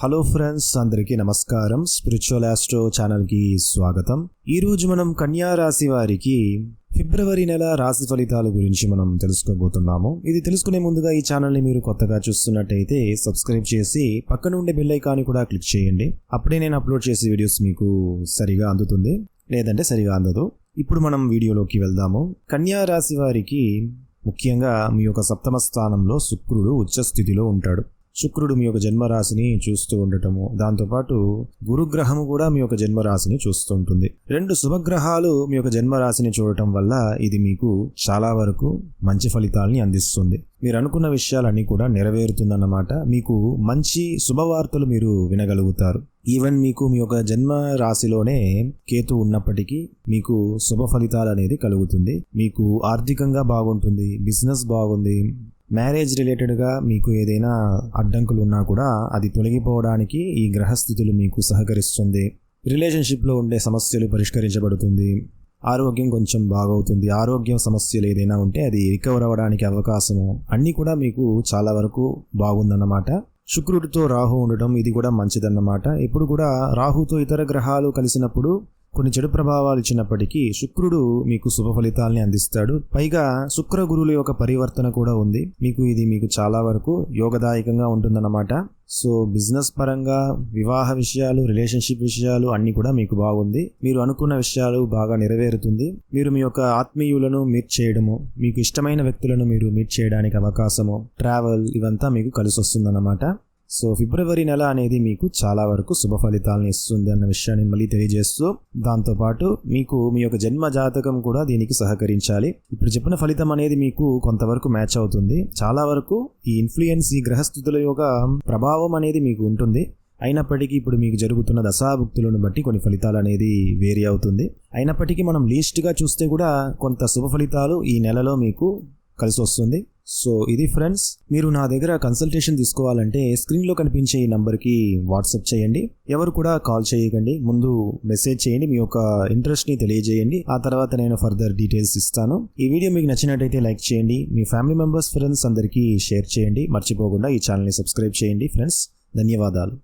Hello friends అందరికీ నమస్కారం. Spiritual astro ఛానల్కి స్వాగతం. ఈరోజు మనం కన్యా రాశి వారికి ఫిబ్రవరి నెల రాశి ఫలితాల గురించి మనం తెలుసుకోబోతున్నాము. ఇది తెలుసుకునే ముందుగా ఈ ఛానల్ని మీరు కొత్తగా చూస్తున్నట్టయితే సబ్స్క్రైబ్ చేసి పక్కన ఉండే బెల్ ఐకాన్ని కూడా క్లిక్ చేయండి. అప్పుడే నేను అప్లోడ్ చేసే వీడియోస్ మీకు సరిగా అందుతుంది. లేదంటే సరిగా అందదు. ఇప్పుడు మనం వీడియోలోకి వెళ్దాము. కన్యా రాశి వారికి ముఖ్యంగా మీ యొక్క సప్తమ స్థానంలో శుక్రుడు ఉచ్చ స్థితిలో ఉంటాడు. శుక్రుడు మీ యొక్క జన్మరాశిని చూస్తూ ఉండటము. దాంతోపాటు గురుగ్రహము కూడా మీ యొక్క జన్మరాశిని చూస్తూ ఉంటుంది. రెండు శుభగ్రహాలు మీ యొక్క జన్మరాశిని చూడటం వల్ల ఇది మీకు చాలా వరకు మంచి ఫలితాలని అందిస్తుంది. మీరు అనుకున్న విషయాలన్నీ కూడా నెరవేరుతుందన్నమాట. మీకు మంచి శుభవార్తలు మీరు వినగలుగుతారు. ఈవెన్ మీకు మీ యొక్క జన్మ రాశిలోనే కేతు ఉన్నప్పటికీ మీకు శుభ ఫలితాలు అనేది కలుగుతుంది. మీకు ఆర్థికంగా బాగుంటుంది బిజినెస్ బాగుంది మ్యారేజ్ రిలేటెడ్గా మీకు ఏదైనా అడ్డంకులు ఉన్నా కూడా అది తొలగిపోవడానికి ఈ గ్రహస్థితులు మీకు సహకరిస్తుంది. రిలేషన్షిప్లో ఉండే సమస్యలు పరిష్కరించబడుతుంది. ఆరోగ్యం కొంచెం బాగవుతుంది. ఆరోగ్యం సమస్యలు ఏదైనా ఉంటే అది రికవర్ అవ్వడానికి అవకాశము. అన్నీ కూడా మీకు చాలా వరకు బాగుందన్నమాట. శుక్రుడితో రాహు ఉండటం ఇది కూడా మంచిదన్నమాట. ఇప్పుడు కూడా రాహుతో ఇతర గ్రహాలు కలిసినప్పుడు కొన్ని చెడు ప్రభావాలు ఇచ్చినప్పటికీ శుక్రుడు మీకు శుభ ఫలితాలని అందిస్తాడు. పైగా శుక్ర గురువుల యొక్క పరివర్తన కూడా ఉంది. మీకు ఇది మీకు చాలా వరకు యోగదాయకంగా ఉంటుందన్నమాట. సో బిజినెస్ పరంగా వివాహ విషయాలు రిలేషన్షిప్ విషయాలు అన్నీ కూడా మీకు బాగుంది. మీరు అనుకున్న విషయాలు బాగా నెరవేరుతుంది. మీరు మీ యొక్క ఆత్మీయులను మీట్ చేయడము మీకు ఇష్టమైన వ్యక్తులను మీరు మీట్ చేయడానికి అవకాశము ట్రావెల్ ఇవంతా మీకు కలిసి వస్తుందన్నమాట సో ఫిబ్రవరి నెల అనేది మీకు చాలా వరకు శుభ ఫలితాలను ఇస్తుంది అన్న విషయాన్ని మళ్ళీ తెలియజేస్తూ దాంతోపాటు మీకు మీ యొక్క జన్మ జాతకం కూడా దీనికి సహకరించాలి. ఇప్పుడు చెప్పిన ఫలితం అనేది మీకు కొంతవరకు మ్యాచ్ అవుతుంది. చాలా వరకు ఈ ఇన్ఫ్లుయెన్స్ ఈ గ్రహస్థుతుల యొక్క ప్రభావం అనేది మీకు ఉంటుంది. అయినప్పటికీ ఇప్పుడు మీకు జరుగుతున్న దశాభుక్తులను బట్టి కొన్ని ఫలితాలు అనేది వేరీ అవుతుంది. అయినప్పటికీ మనం లీస్ట్గా చూస్తే కూడా కొంత శుభ ఫలితాలు ఈ నెలలో మీకు కలిసి వస్తుంది. సో ఇది ఫ్రెండ్స్ మీరు నా దగ్గర కన్సల్టేషన్ తీసుకోవాలంటే స్క్రీన్లో కనిపించే ఈ నంబర్కి వాట్సాప్ చేయండి. ఎవరు కూడా కాల్ చేయకండి. ముందు మెసేజ్ చేయండి మీ యొక్క ఇంట్రెస్ట్ని తెలియజేయండి. ఆ తర్వాత నేను ఫర్దర్ డీటెయిల్స్ ఇస్తాను. ఈ వీడియో మీకు నచ్చినట్టయితే లైక్ చేయండి. మీ ఫ్యామిలీ మెంబర్స్ ఫ్రెండ్స్ అందరికీ షేర్ చేయండి. మర్చిపోకుండా ఈ ఛానల్ని సబ్స్క్రైబ్ చేయండి ఫ్రెండ్స్ ధన్యవాదాలు.